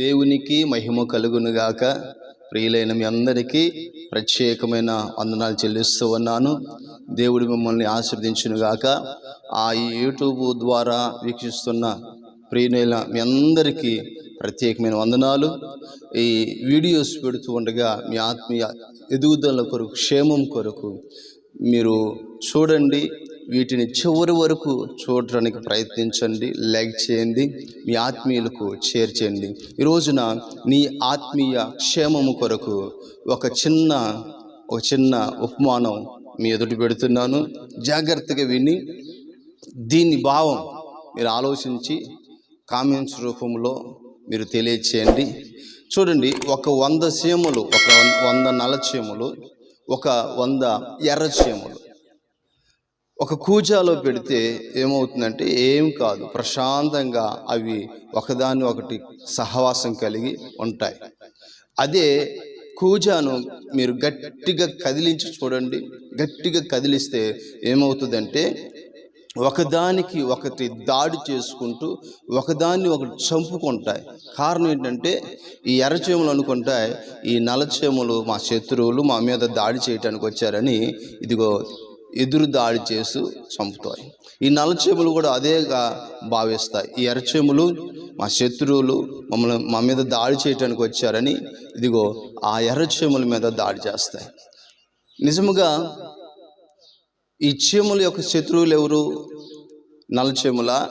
దేవునికి మహిమ కలుగునుగాక. ప్రియులైన మీ అందరికీ ప్రత్యేకమైన వందనాలు చెల్లిస్తూ ఉన్నాను. దేవుడు మిమ్మల్ని ఆశీర్దించునుగాక ఆ యూట్యూబ్ ద్వారా వీక్షిస్తున్న ప్రియులైన మీ అందరికీ ప్రత్యేకమైన వందనాలు. ఈ వీడియోస్ పెడుతూ ఉండగా మీ ఆత్మీయ ఎదుగుదల కొరకు క్షేమం కొరకు మీరు చూడండి. వీటిని చివరి వరకు చూడడానికి ప్రయత్నించండి లైక్ చేయండి మీ ఆత్మీయులకు చేర్చేయండి ఈ రోజున నీ ఆత్మీయ క్షేమము కొరకు ఒక చిన్న ఒక చిన్న ఉపమానం మీ ఎదుటి పెడుతున్నాను. జాగ్రత్తగా విని దీని భావం మీరు ఆలోచించి కామెంట్స్ రూపంలో మీరు తెలియచేయండి. చూడండి ఒక వంద చీమలు ఒక వంద నల్ల చీమలు ఒక వంద ఎర్ర చీమలు ఒక కూజాలో పెడితే ఏమవుతుందంటే ఏం కాదు. ప్రశాంతంగా అవి ఒకదాని ఒకటి సహవాసం కలిగి ఉంటాయి. అదే కూజాను మీరు గట్టిగా కదిలించి చూడండి. గట్టిగా కదిలిస్తే ఏమవుతుందంటే ఒకదానికి ఒకటి దాడి చేసుకుంటూ ఒకదాన్ని ఒకటి చంపుకుంటాయి. కారణం ఏంటంటే ఈ ఎర్రచేములు అనుకుంటాయి ఈ నలచేములు మా శత్రువులు మా మీద దాడి చేయటానికి వచ్చారని ఇదిగో ఎదురు దాడి చేస్తూ చంపుతాయి. ఈ నల్లచేములు కూడా అదేగా భావిస్తాయి. ఈ ఎర్రచేములు మా శత్రువులు మమ్మల్ని మా మీద దాడి చేయటానికి వచ్చారని ఇదిగో ఆ ఎర్రచేముల మీద దాడి చేస్తాయి. నిజముగా ఈ చీముల యొక్క శత్రువులు ఎవరు? నలచేముల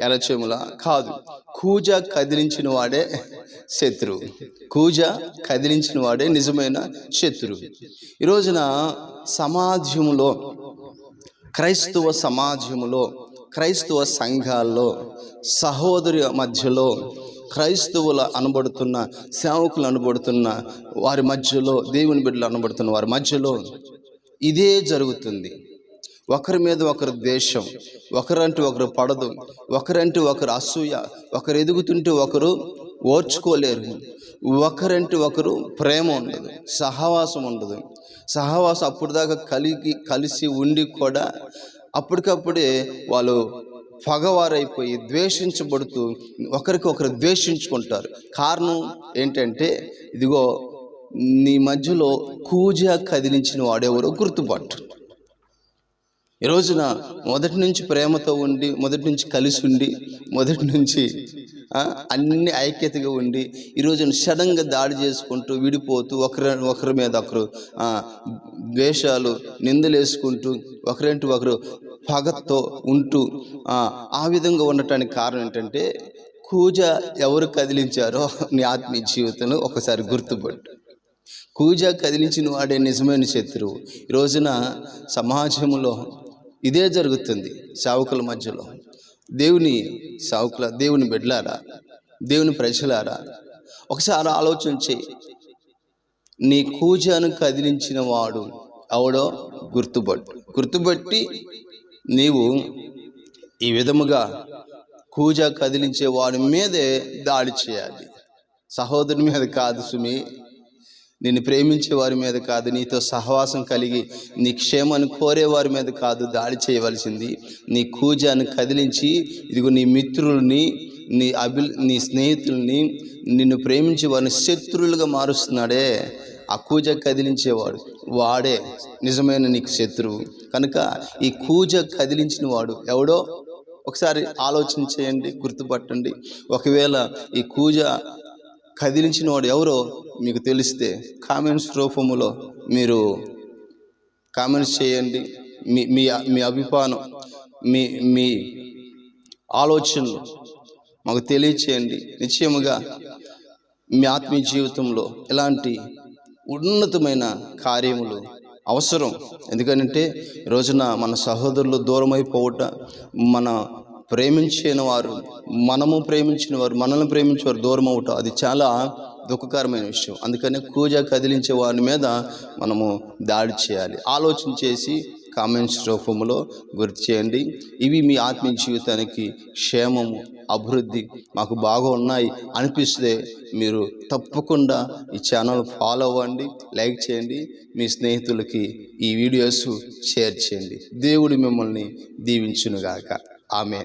ఎర్రచెముల కాదు. కూజ కదిలించిన వాడే శత్రువు కూజ కదిలించిన వాడే నిజమైన శత్రువు ఈరోజున సమాజంలో క్రైస్తవ సమాజములో క్రైస్తవ సంఘాల్లో సహోదరి మధ్యలో క్రైస్తవులు అనబడుతున్న సేవకులు అనబడుతున్న వారి మధ్యలో దేవుని బిడ్డలు అనబడుతున్న వారి మధ్యలో ఇదే జరుగుతుంది. ఒకరి మీద ఒకరు ద్వేషం ఒకరంటే ఒకరు పడదు ఒకరంటే ఒకరు అసూయ ఒకరు ఎదుగుతుంటే ఒకరు ఓర్చుకోలేరు. ఒకరంటే ఒకరు ప్రేమ ఉండదు సహవాసం ఉండదు. సహవాసం అప్పుడు దాకా కలిగి కలిసి ఉండి కూడా అప్పటికప్పుడే వాళ్ళు పగవారైపోయి ద్వేషించబడుతూ ఒకరికి ఒకరు ద్వేషించుకుంటారు. కారణం ఏంటంటే ఇదిగో నీ మధ్యలో కూజ కదిలించిన వాడెవరో గుర్తుపట్టు. ఈ రోజున మొదటి నుంచి ప్రేమతో ఉండి మొదటి నుంచి కలిసి ఉండి మొదటి నుంచి అన్ని ఐక్యతగా ఉండి ఈ రోజున సడన్గా దాడి చేసుకుంటూ విడిపోతూ ఒకరి ఒకరి మీద ఒకరు ద్వేషాలు నిందలేసుకుంటూ ఒకరింటి ఒకరు పగతో ఉంటూ ఆ, ఆ విధంగా ఉండటానికి కారణం ఏంటంటే కూజ ఎవరు కదిలించారో నీ ఆత్మీయ జీవితంలో ఒకసారి గుర్తుపట్టు. కూజ కదిలించిన వాడే నిజమైన శత్రువు. ఈ రోజున సమాజంలో ఇదే జరుగుతుంది సావుకుల మధ్యలో. దేవుని సావుకుల దేవుని బిడ్డలారా దేవుని ప్రజలారా ఒకసారి ఆలోచన నీ కూజను కదిలించిన వాడు అవడో గుర్తుపట్టు. గుర్తుపట్టి నీవు ఈ విధముగా కూజ కదిలించే వాడి మీదే దాడి చేయాలి. సహోదరుని మీద కాదు సుమి నిన్ను ప్రేమించే వారి మీద కాదు నీతో సహవాసం కలిగి నీ క్షేమాన్ని కోరే వారి మీద కాదు దాడి చేయవలసింది. నీ కూజాన్ని కదిలించి ఇదిగో నీ మిత్రుల్ని నీ అభి నీ స్నేహితుల్ని నిన్ను ప్రేమించే వారిని శత్రువులుగా మారుస్తున్నాడే. ఆ కూజ కదిలించేవాడు వాడే నిజమైన నీకు శత్రువు. కనుక ఈ కూజ కదిలించిన వాడు ఎవడో ఒకసారి ఆలోచన చేయండి గుర్తుపట్టండి. ఒకవేళ ఈ కూజ కదిలించిన వాడు ఎవరో మీకు తెలిస్తే కామెంట్స్ రూపములో మీరు కామెంట్స్ చేయండి. మీ మీ మీ అభిప్రాయం మీ మీ ఆలోచనలు మాకు తెలియచేయండి. నిశ్చయముగా మీ ఆత్మీయ జీవితంలో ఎలాంటి ఉన్నతమైన కార్యములు అవసరం? ఎందుకంటే రోజున మన సహోదరులు దూరమైపోవుట మన ప్రేమించిన వారు మనము ప్రేమించిన వారు మనల్ని ప్రేమించేవారు దూరం అవటం అది చాలా దుఃఖకరమైన విషయం. అందుకని కూజ కదిలించే వారి మీద మనము దాడి చేయాలి. ఆలోచన చేసి కామెంట్స్ రూపంలో గుర్తు చేయండి. ఇవి మీ ఆత్మీయ జీవితానికి క్షేమము అభివృద్ధి మాకు బాగా ఉన్నాయి అనిపిస్తే మీరు తప్పకుండా ఈ ఛానల్ ఫాలో అవ్వండి లైక్ చేయండి మీ స్నేహితులకి ఈ వీడియోస్ షేర్ చేయండి. దేవుడు మిమ్మల్ని దీవించునుగాక. ఆమె